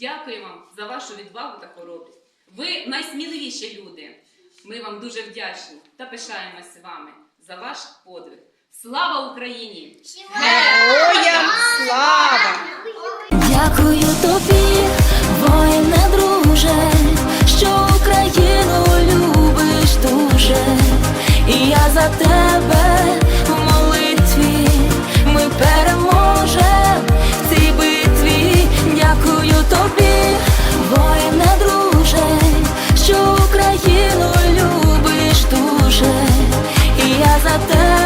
Дякую вам за вашу відвагу та хоробрість. Ви найсміливіші люди. Ми вам дуже вдячні та пишаємося вами за ваш подвиг. Слава Україні! Героям at that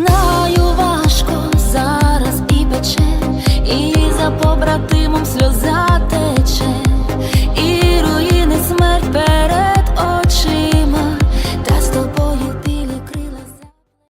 No.